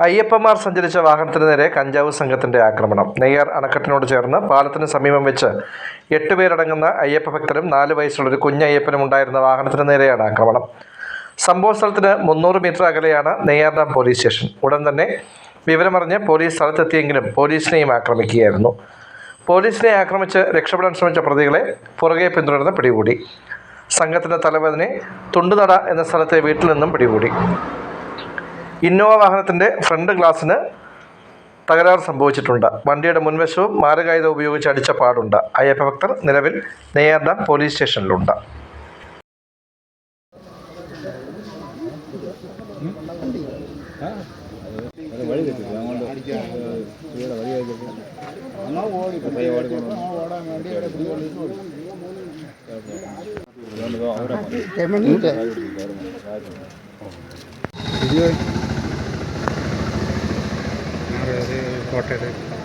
അയ്യപ്പന്മാർ സഞ്ചരിച്ച വാഹനത്തിന് നേരെ കഞ്ചാവ് സംഘത്തിന്റെ ആക്രമണം. നെയ്യാർ അണക്കെട്ടിനോട് ചേർന്ന് പാലത്തിന് സമീപം വെച്ച് എട്ടുപേരടങ്ങുന്ന അയ്യപ്പ ഭക്തരും നാല് വയസ്സുള്ള ഒരു കുഞ്ഞയ്യപ്പനും ഉണ്ടായിരുന്ന വാഹനത്തിന് നേരെയാണ് ആക്രമണം. സംഭവ സ്ഥലത്തിന് മുന്നൂറ് മീറ്റർ അകലെയാണ് നെയ്യാർ ഡാം പോലീസ് സ്റ്റേഷൻ. ഉടൻ തന്നെ വിവരമറിഞ്ഞ് പോലീസ് സ്ഥലത്തെത്തിയെങ്കിലും പോലീസിനെയും ആക്രമിക്കുകയായിരുന്നു. പോലീസിനെ ആക്രമിച്ച് രക്ഷപ്പെടാൻ ശ്രമിച്ച പ്രതികളെ പുറകെ പിന്തുടർന്ന് പിടികൂടി. സംഘത്തിന്റെ തലവനെ തുണ്ടുനട എന്ന സ്ഥലത്തെ വീട്ടിൽ നിന്നും പിടികൂടി. ഇന്നോവ വാഹനത്തിന്റെ ഫ്രണ്ട് ഗ്ലാസ്സിന് തകരാറ് സംഭവിച്ചിട്ടുണ്ട് വണ്ടിയുടെ മുൻവശവും മാരകായുധം ഉപയോഗിച്ച് അടിച്ച പാടുണ്ട് അയ്യപ്പ ഭക്തർ നിലവിൽ നെയ്യാർഡാം പോലീസ് സ്റ്റേഷനിലുണ്ട് ഓടി वाटर है